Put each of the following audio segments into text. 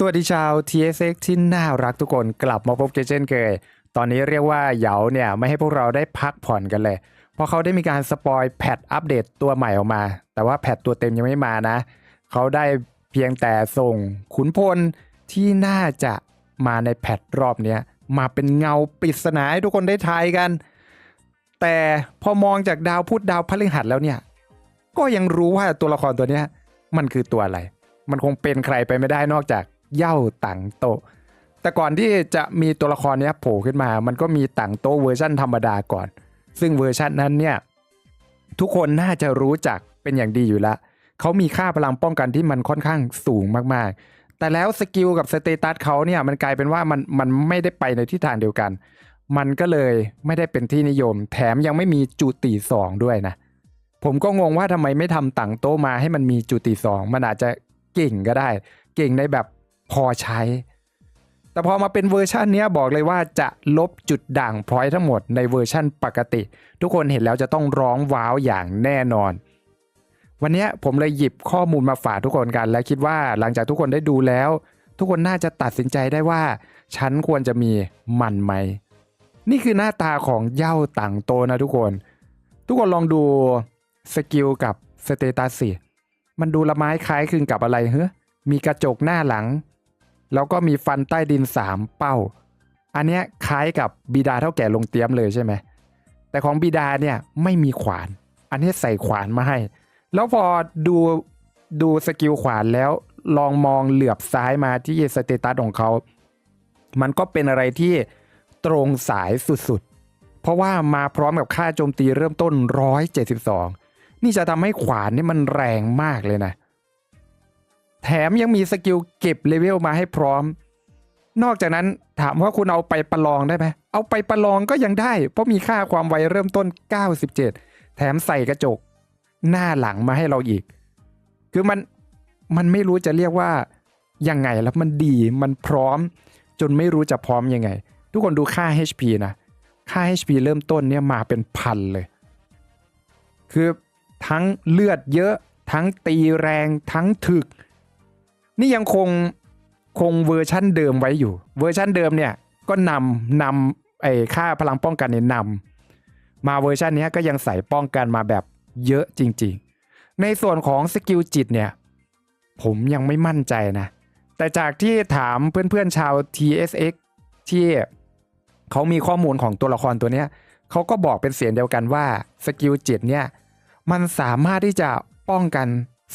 สวัสดีชาว TSX ที่น่ารักทุกคนกลับมาพบกันเช่นเคย ตอนนี้เรียกว่าเหยาเนี่ยไม่ให้พวกเราได้พักผ่อนกันเลย เพราะเขาได้มีการสปอยแพทอัปเดตตัวใหม่ออกมา แต่ว่าแพทตัวเต็มยังไม่มานะ เขาได้เพียงแต่ส่งขุนพลที่น่าจะมาในแพทรอบนี้มาเป็นเงาปริศนาให้ทุกคนได้ทายกัน แต่พอมองจากดาวพุธดาวพฤหัสแล้วเนี่ย ก็ยังรู้ว่าตัวละครตัวนี้มันคือตัวอะไร มันคงเป็นใครไปไม่ได้นอกจาก เย่าตังโตแต่ก่อนที่จะมีตัวละครนี้โผล่ขึ้นมา มันก็มีตังโตเวอร์ชันธรรมดาก่อน ซึ่งเวอร์ชันนั้นเนี่ยทุกคนน่าจะรู้จักเป็นอย่างดีอยู่แล้วเขามีค่าพลังป้องกันที่มันค่อนข้างสูงมากๆ แต่แล้วสกิลกับสเตตัสเขาเนี่ยมันกลายเป็นว่ามันมันไม่ได้ไปในทิศทางเดียวกัน มันก็เลยไม่ได้เป็นที่นิยม แถมยังไม่มีจุติสองด้วยนะ ผมก็งงว่าทำไมไม่ทำตังโตมาให้มันมีจุติสองมันอาจจะเก่งก็ได้ เก่งในแบบ พอใช้ แต่พอมาเป็นเวอร์ชันนี้บอกเลยว่าจะลบจุดด่างพร้อยทั้งหมดในเวอร์ชั่นปกติ ทุกคนเห็นแล้วจะต้องร้องว้าวอย่างแน่นอน วันนี้ผมเลยหยิบข้อมูลมาฝากทุกคนกัน และคิดว่าหลังจากทุกคนได้ดูแล้ว ทุกคนน่าจะตัดสินใจได้ว่า ฉันควรจะมีมันไหม นี่คือหน้าตาของเย่าต่างโตนะทุกคน ทุกคนลองดูสกิลกับสเตตัสสิมันดูละไม้คล้ายคลึงกับอะไรเฮ้มีกระจกหน้าหลัง แล้วก็มีฟันใต้ดินสามเป้า อันเนี้ยคล้ายกับบิดาเท่าแก่ลงเตรียมเลยใช่ไหม แต่ของบิดาเนี่ยไม่มีขวาน อันนี้ใส่ขวานมาให้ แล้วพอดูดูสกิลขวานแล้วลองมองเหลือบซ้ายมาที่สเตตัสของเขา มันก็เป็นอะไรที่ตรงสายสุดๆ เพราะว่ามาพร้อมกับค่าโจมตีเริ่มต้น 172 นี่จะทำให้ขวานนี่มันแรงมากเลยนะ แถมยังมีสกิลเก็บเลเวลมาให้พร้อม นอกจากนั้นถามว่าคุณเอาไปประลองได้ไหม เอาไปประลองก็ยังได้ เพราะมีค่าความไวเริ่มต้น 97 แถมใส่กระจก หน้าหลังมาให้เราอีก คือมันมันไม่รู้จะเรียกว่ายังไงแล้วมันดีมันพร้อม จนไม่รู้จะพร้อมยังไง ทุกคนดูค่า HP นะค่า HP เริ่มต้นเนี่ยมาเป็นพันเลย คือทั้งเลือดเยอะ ทั้งตีแรง ทั้งถึก นี่ยังคงคงเวอร์ชั่นเดิมไว้อยู่ เวอร์ชั่นเดิมเนี่ยก็นำนำไอ้ค่าพลังป้องกันเนี่ยนำมาเวอร์ชันนี้ก็ยังใส่ป้องกันมาแบบเยอะจริง ๆ ในส่วนของสกิลจิตเนี่ยผมยังไม่มั่นใจนะ แต่จากที่ถามเพื่อนๆชาว TSX ที่เขามีข้อมูลของตัวละครตัวเนี้ยเขาก็บอกเป็นเสียงเดียวกันว่าสกิลจิตเนี่ยมันสามารถที่จะป้องกัน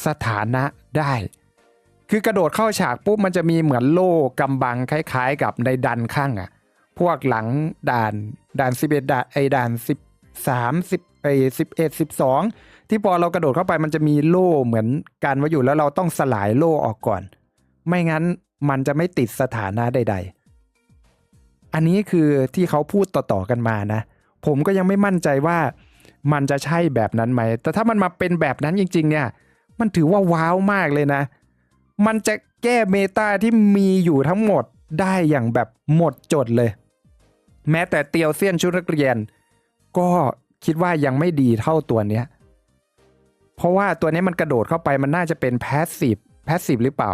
สถานะได้ คือกระโดดเข้าฉากปุ๊บมันจะมีเหมือนโล่กำบังคล้าย ๆ กับในดันข้างอะพวกหลังด่านด่านสิบเอ็ดด่านไอด่านสิบสามสิบไอสิบเอ็ดสิบสองที่พอเรากระโดดเข้าไปมันจะมีโล่เหมือนกันไว้อยู่แล้วเราต้องสลายโล่ออกก่อน ไม่งั้นมันจะไม่ติดสถานะใด ๆ อันนี้คือที่เขาพูดต่อๆกันมานะ ผมก็ยังไม่มั่นใจว่ามันจะใช่แบบนั้นไหม แต่ถ้ามันมาเป็นแบบนั้นจริง ๆ เนี่ย มันถือว่าว้าวมากเลยนะ มันจะแก้เมตาที่มีอยู่ทั้งหมดได้อย่างแบบหมดจดเลย แม้แต่เตียวเซียนชุดนักเรียน ก็คิดว่ายังไม่ดีเท่าตัวเนี้ย เพราะว่าตัวนี้มันกระโดดเข้าไปมันน่าจะเป็นแพสซีฟแพสซีฟหรือเปล่า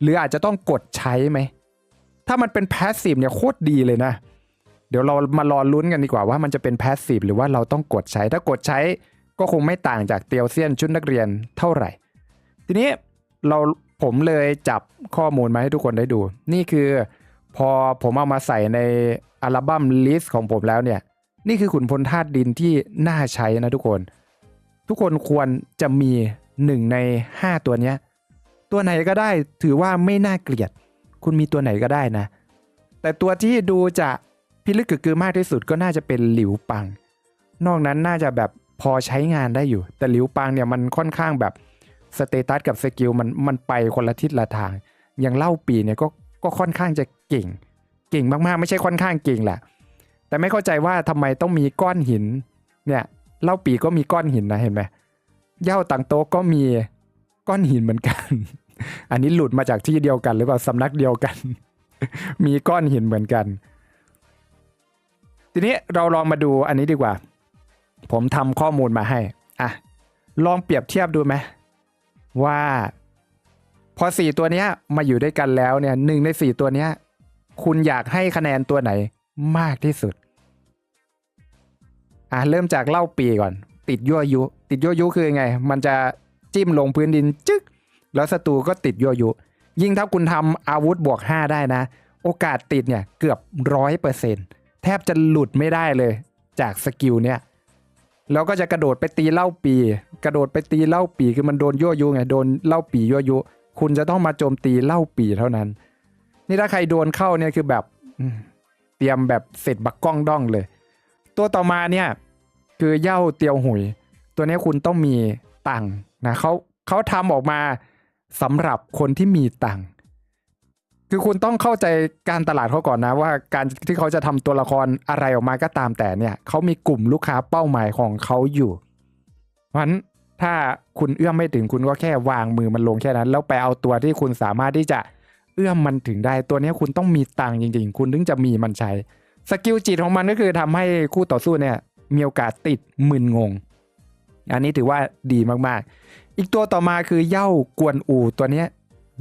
หรืออาจจะต้องกดใช้ไหม ถ้ามันเป็นแพสซีฟเนี่ยโคตรดีเลยนะ เดี๋ยวเรามารอลุ้นกันดีกว่าว่ามันจะเป็นแพสซีฟหรือว่าเราต้องกดใช้ ถ้ากดใช้ก็คงไม่ต่างจากเตียวเซียนชุดนักเรียนเท่าไหร่ ทีนี้เรา ผมเลยจับข้อมูลมาให้ทุกคนได้ดู นี่คือพอผมเอามาใส่ในอัลบั้มลิสต์ของผมแล้วเนี่ย นี่คือขุนพลธาตุดินที่น่าใช้นะทุกคน ทุกคนควรจะมีหนึ่งใน 5 ตัวเนี้ย ตัวไหนก็ได้ถือว่าไม่น่าเกลียด คุณมีตัวไหนก็ได้นะ แต่ตัวที่ดูจะพิลึกกึกกือมากที่สุดก็น่าจะเป็นหลิวปัง นอกนั้นน่าจะแบบพอใช้งานได้อยู่ แต่หลิวปังเนี่ยมันค่อนข้างแบบ สเตตัสกับสกิลมันมันไปคนละทิศละทาง อย่างเล่าปีเนี่ยก็ก็ค่อนข้างจะเก่ง เก่งมากๆ ไม่ใช่ค่อนข้างเก่งแหละ แต่ไม่เข้าใจว่าทำไมต้องมีก้อนหิน เนี่ยเล่าปีก็มีก้อนหินนะเห็นไหมเหย่าตังโต๊ะก็มีก้อนหินเหมือนกัน อันนี้หลุดมาจากที่เดียวกัน หรือเปล่าสำนักเดียวกัน มีก้อนหินเหมือนกัน ทีนี้เราลองมาดูอันนี้ดีกว่า ผมทำข้อมูลมาให้อะลองเปรียบเทียบดูไหม ว่าพอสี่ตัวเนี้ยมาอยู่ด้วยกันแล้วเนี่ยหนึ่งในสี่ตัวเนี้ย คุณอยากให้คะแนนตัวไหนมากที่สุด อะเริ่มจากเล่าปีก่อน ติดยั่วยุ ติดยั่วยุคือไง มันจะจิ้มลงพื้นดินจึ๊กแล้วศัตรูก็ติดยั่วยุ ยิ่งถ้าคุณทำอาวุธบวก 5 ได้นะ โอกาสติดเนี่ยเกือบร้อยเปอร์เซ็นแทบจะหลุดไม่ได้เลย จากสกิลเนี่ย แล้วก็จะกระโดดไปตีเล่าปี กระโดดไปตีเล่าปีคือมันโดนยั่วยุไงโดนเล่าปียั่วยุคุณจะต้องมาโจมตีเล่าปีเท่านั้น นี่ถ้าใครโดนเข้าเนี่ยคือแบบเตรียมแบบเสร็จบักกล้องด้องเลย ตัวต่อมาเนี่ย คือเย้าเตียวหุย ตัวนี้คุณต้องมีตังค์นะเขาเขาทำออกมาสำหรับคนที่มีตัง คือคุณต้องเข้าใจการตลาดเขาก่อนนะ ว่าการที่เขาจะทำตัวละครอะไรออกมาก็ตามแต่เนี่ยเขามีกลุ่มลูกค้าเป้าหมายของเขาอยู่ เพราะฉะนั้นถ้าคุณเอื้อมไม่ถึงคุณก็แค่วางมือมันลงแค่นั้น แล้วไปเอาตัวที่คุณสามารถที่จะเอื้อมมันถึงได้ตัวนี้คุณต้องมีตังค์จริง ๆ คุณถึงจะมีมันใช้สกิลจิตของมันก็คือทำให้คู่ต่อสู้เนี่ยมีโอกาสติดมึนงง อันนี้ถือว่าดีมากๆ อีกตัวต่อมาคือเย้ากวนอูตัวเนี้ย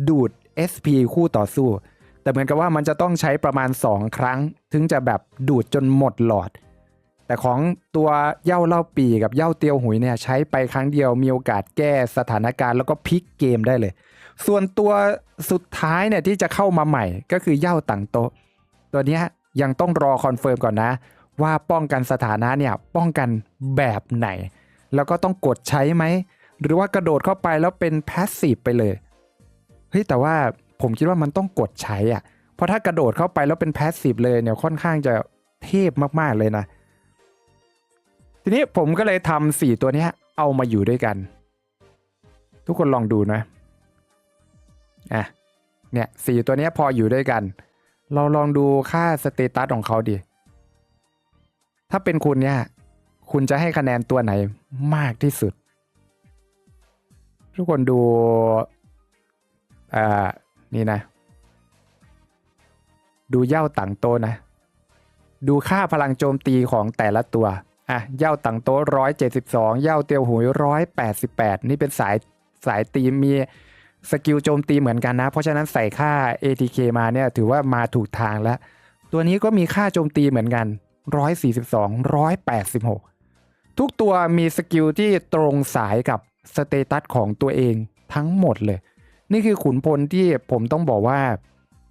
ดูด SP คู่ต่อสู้ แต่เหมือนกับว่ามันจะต้องใช้ประมาณ 2 ครั้ง ถึงจะแบบดูดจนหมดหลอด แต่ของตัวเย้าเล่าปีกับเย้าเตียวหุยเนี่ยใช้ไปครั้งเดียวมีโอกาสแก้สถานการณ์แล้วก็พลิกเกมได้เลย ส่วนตัวสุดท้ายเนี่ยที่จะเข้ามาใหม่ก็คือเย้าต่างโตตัวเนี้ยยังต้องรอคอนเฟิร์มก่อนนะ ว่าป้องกันสถานะเนี่ยป้องกันแบบไหน แล้วก็ต้องกดใช้ไหมหรือว่ากระโดดเข้าไปแล้วเป็นแพสซีฟไปเลย ฮ้ยแต่ว่าผมคิดว่ามันต้องกดใช้อะ เพราะถ้ากระโดดเข้าไปแล้วเป็นแพสซีฟเลยเนี่ยค่อนข้างจะเทพมากๆเลยนะ ทีนี้ผมก็เลยทำสี่ตัวนี้เอามาอยู่ด้วยกัน ทุกคนลองดูนะอะเนี่ยสี่ตัวนี้พออยู่ด้วยกัน เราลองดูค่าสเตตัสของเขาดิ ถ้าเป็นคุณเนี่ย คุณจะให้คะแนนตัวไหนมากที่สุด ทุกคนดู อ่านี่นะ ดูเย้าต่างโตนะ ดูค่าพลังโจมตีของแต่ละตัวอะเย้าต่างโต๊ะร้อยเจ็ดสิบสองเย้าเตียวหุยร้อยแปดสิบแปดนี่เป็นสายสายตีมมีสกิลโจมตีเหมือนกันนะ เพราะฉะนั้นใส่ค่า ATK มาเนี่ยถือว่ามาถูกทางแล้ว ตัวนี้ก็มีค่าโจมตีเหมือนกัน142 186 ทุกตัวมีสกิลที่ตรงสายกับสเตตัสของตัวเองทั้งหมดเลย นี่คือขุนพลที่ผมต้องบอกว่า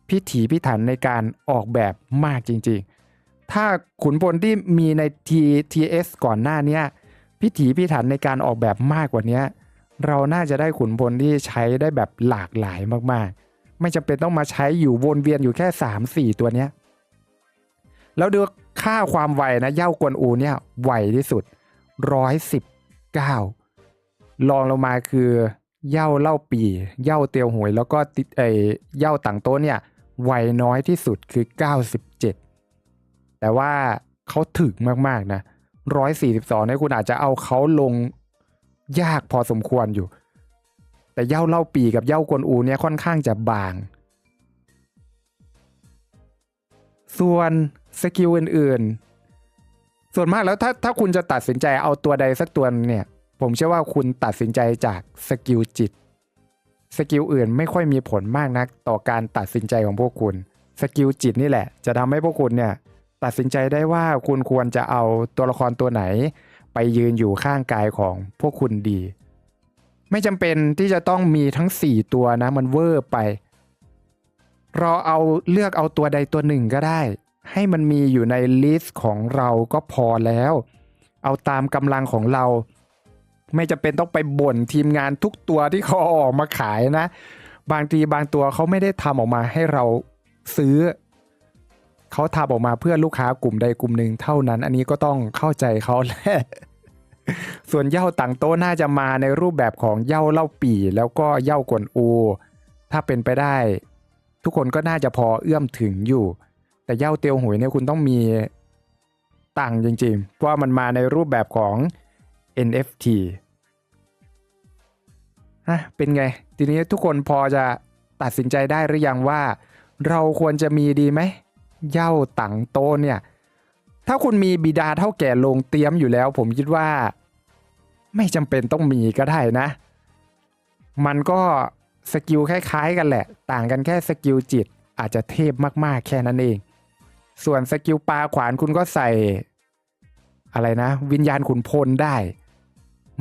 พิถีพิถันในการออกแบบมากจริง ๆ ถ้าขุนพลที่มีใน TTS ก่อนหน้านี้พิถีพิถันในการออกแบบมากกว่านี้เราน่าจะได้ขุนพลที่ใช้ได้แบบหลากหลายมากๆ ไม่จำเป็นต้องมาใช้อยู่วนเวียนอยู่แค่ 3-4 ตัวเนี้ยแล้วดูค่าความไวนะเย้ากวนอูเนี่ยไวที่สุด 119ลองลงมาคือ เย้าเล่าปี เย้าเตียวหวย แล้วก็ติไอเย้าต่างโต๊ะเนี่ยไวน้อยที่สุดคือ 97 แต่ว่าเขาถึกมากๆนะ 142เนี่ยคุณอาจจะเอาเขาลงยากพอสมควรอยู่ แต่เย้าเล่าปีกับเย้ากวนอูเนี่ยค่อนข้างจะบาง ส่วนสกิลอื่นๆ ส่วนมากแล้วถ้าถ้าคุณจะตัดสินใจเอาตัวใดสักตัวเนี่ย ผมเชื่อว่าคุณตัดสินใจจากสกิลจิต สกิลอื่นไม่ค่อยมีผลมากนักต่อการตัดสินใจของพวกคุณ สกิลจิตนี่แหละ จะทำให้พวกคุณเนี่ยตัดสินใจได้ว่าคุณควรจะเอาตัวละครตัวไหน ไปยืนอยู่ข้างกายของพวกคุณดี ไม่จำเป็นที่จะต้องมีทั้ง 4 ตัวนะมันเวอร์ไป เราเอาเลือกเอาตัวใดตัวหนึ่งก็ได้ ให้มันมีอยู่ในลิสต์ของเราก็พอแล้ว เอาตามกำลังของเรา ไม่จะเป็นต้องไปบ่นทีมงานทุกตัวที่เขาออกมาขายนะ บางทีบางตัวเขาไม่ได้ทำออกมาให้เราซื้อ เขาทำออกมาเพื่อลูกค้ากลุ่มใดกลุ่มหนึ่งเท่านั้น อันนี้ก็ต้องเข้าใจเขาแหละส่วนเย้าต่างโต๊ะน่าจะมาในรูปแบบของเย้าเล่าปี่ แล้วก็เย้ากวนอู ถ้าเป็นไปได้ ทุกคนก็น่าจะพอเอื้อมถึงอยู่ แต่เย้าเตียวหวยเนี่ยคุณต้องมีตังจริงๆเพราะว่ามันมาในรูปแบบของ NFT ฮะเป็นไง ทีนี้ทุกคนพอจะตัดสินใจได้หรือยังว่า เราควรจะมีดีไหมเย้าตังโตเนี่ย ถ้าคุณมีบิดาเท่าแก่ลงเตรียมอยู่แล้ว ผมคิดว่า ไม่จำเป็นต้องมีก็ได้นะ มันก็สกิลคล้ายๆกันแหละ ต่างกันแค่สกิลจิตอาจจะเทพมากๆแค่นั้นเอง ส่วนสกิลปลาขวานคุณก็ใส่ อะไรนะ วิญญาณขุนพลได้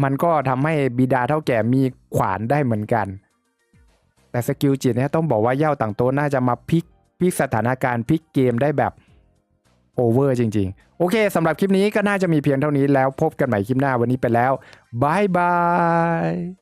มันก็ทำให้บิดาเท่าแก่มีขวานได้เหมือนกัน แต่สกิลจิตเนี่ยต้องบอกว่าเย่าต่างโต๊ะน่าจะมาพลิกพลิกสถานการณ์พลิกเกมได้แบบโอเวอร์จริง ๆ โอเคสำหรับคลิปนี้ก็น่าจะมีเพียงเท่านี้แล้วพบกันใหม่คลิปหน้าวันนี้ไปแล้วบายบาย